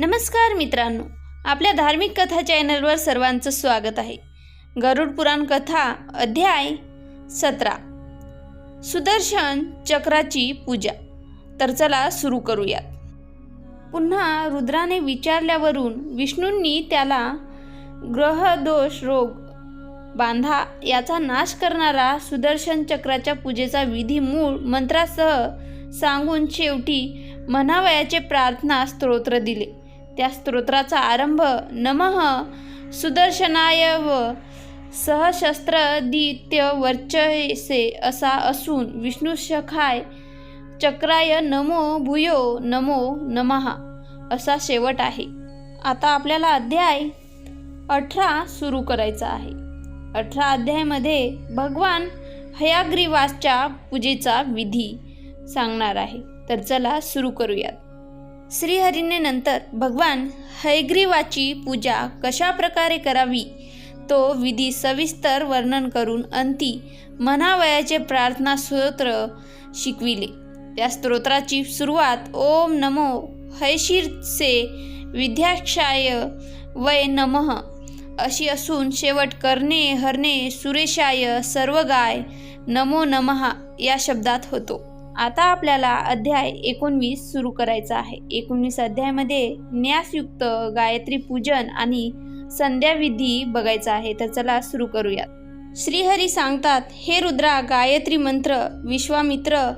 नमस्कार मित्रांनो आपल्या धार्मिक कथा चॅनलवर सर्वांचं स्वागत आहे. गरुड पुराण कथा अध्याय सतरा. सुदर्शन चक्राची पूजा. तर चला सुरू करूयात. पुन्हा रुद्राने विचारल्यावरून विष्णूंनी त्याला ग्रहदोष रोग बांधा याचा नाश करणारा सुदर्शन चक्राच्या पूजेचा विधी मूळ मंत्रासह सांगून शेवटी म्हणावयाचे प्रार्थना स्तोत्र दिले. त्या स्तोत्राचा आरंभ नमः सुदर्शनाय व सहशस्त्रदित्य वर्चसे असा असून विष्णू शखाय चक्राय नमो भूयो नमो नमः असा शेवट आहे. आता आपल्याला अध्याय अठरा सुरू करायचा आहे. अठरा अध्यायामध्ये भगवान हयाग्रीवासच्या पूजेचा विधी सांगणार आहे. तर चला सुरू करूयात. श्रीहरीने नंतर भगवान हयग्रीवाची पूजा कशा प्रकारे करावी? तो विधी सविस्तर वर्णन करून अंती म्हणावयाचे प्रार्थना स्तोत्र शिकविले. त्या स्तोत्राची सुरुवात ओम नमो हैशीरसे विद्याक्षाय वय नमः अशी असून शेवट करणे हरणे सुरेशाय सर्वगाय नमो नमः या शब्दात होतो. आता आपल्याला अध्याय एकोणवीस सुरू करायचा आहे. एकोणवीस अध्यायामध्ये न्यासयुक्त गायत्री पूजन आणि संध्याविधी बघायचा आहे. तर चला सुरू करूयात. श्रीहरी सांगतात हे रुद्रा गायत्री मंत्र विश्वामित्र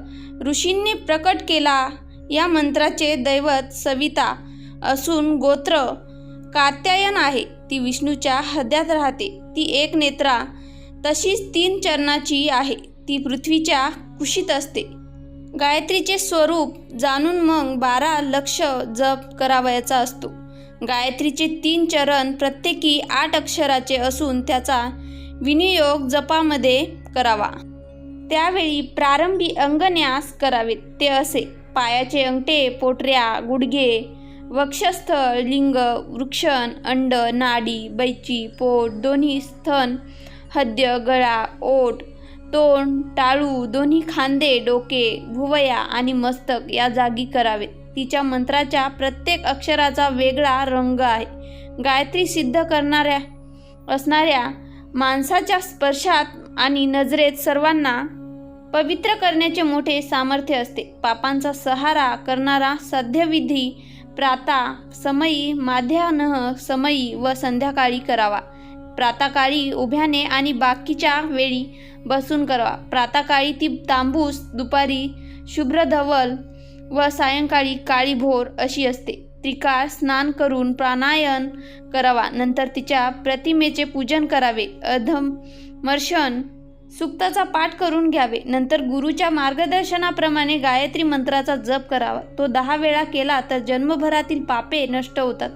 ऋषींनी प्रकट केला या मंत्राचे दैवत सविता असून गोत्र कात्यायन आहे. ती विष्णूच्या हद्यात राहते. ती एक नेत्रा तशीच तीन चरणाची आहे. ती पृथ्वीच्या कुशीत असते. गायत्रीचे स्वरूप जाणून मग बारा लक्ष जप करावयाचा असतो. गायत्रीचे तीन चरण प्रत्येकी आठ अक्षराचे असून त्याचा विनियोग जपामध्ये करावा. त्यावेळी प्रारंभी अंगन्यास करावेत ते असे. पायाचे अंगठे पोटऱ्या गुडघे वक्षस्थळ लिंग वृक्षण अंड नाडी बैची पोट दोन्ही स्तन हद्य गळा ओठ तोंड टाळू दोन्ही खांदे डोके भुवया आणि मस्तक या जागी करावेत. तिच्या मंत्राच्या प्रत्येक अक्षराचा वेगळा रंग आहे. गायत्री सिद्ध करणाऱ्या असणाऱ्या माणसाच्या स्पर्शात आणि नजरेत सर्वांना पवित्र करण्याचे मोठे सामर्थ्य असते. पापांचा सहारा करणारा साध्यविधी प्राता समयी माध्यान्ह समयी व संध्याकाळी करावा. प्रातकाळी उभ्याने आणि बाकीच्या वेळी बसून करावा प्रातकाळी ती तांबूस दुपारी शुभ्र धवल व सायंकाळी काळी भोर अशी असते. त्रिकाळ स्नान करून प्राणायन करावा. नंतर तिच्या प्रतिमेचे पूजन करावे. अधमर्शन सुक्ताचा पाठ करून घ्यावे. नंतर गुरुच्या मार्गदर्शनाप्रमाणे गायत्री मंत्राचा जप करावा. तो दहा वेळा केला तर जन्मभरातील पापे नष्ट होतात.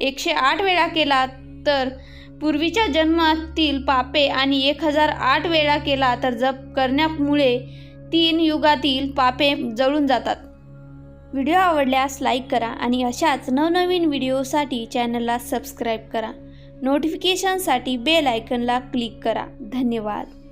एकशे आठ वेळा केला तर पूर्वीच्या जन्मातील पापे आणि एक हजार आठ वेळा केला तर जप करण्यामुळे तीन युगातील पापे जळून जातात. व्हिडिओ आवडल्यास लाईक करा आणि अशाच नवनवीन व्हिडिओसाठी चॅनलला सबस्क्राईब करा. नोटिफिकेशनसाठी बेल आयकनला क्लिक करा. धन्यवाद.